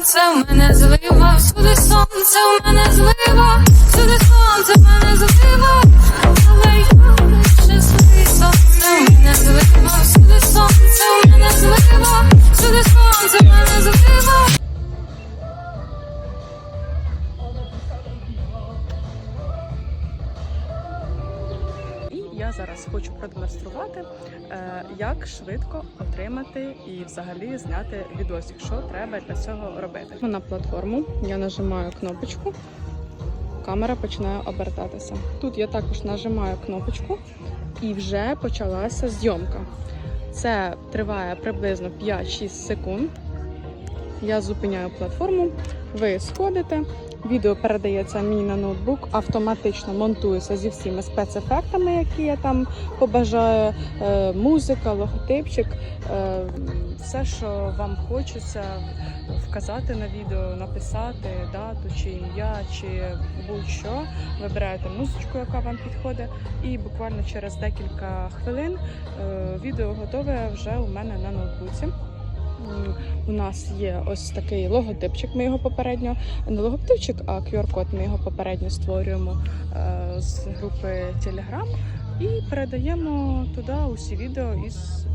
сонце, в мене злива, всюди Я зараз хочу продемонструвати, е, як швидко отримати і взагалі зняти відосик, що треба для цього робити. На платформу я нажимаю кнопочку, камера починає обертатися. Тут я також нажимаю кнопочку і вже почалася зйомка. Це триває приблизно 5-6 секунд. Я зупиняю платформу, ви сходите. Відео передається мені на ноутбук, автоматично монтується зі всіма спецефектами, які я там побажаю. Е, музика, логотипчик, е, все, що вам хочеться вказати на відео, написати дату чи ім'я, чи будь-що. Вибираєте музичку, яка вам підходить, і буквально через декілька хвилин е, відео готове вже у мене на ноутбуці. М, У нас є ось такий логотипчик. Ми його попередньо не логотипчик, а QR-код. Ми його попередньо створюємо е, з групи Telegram і передаємо туди усі відео із.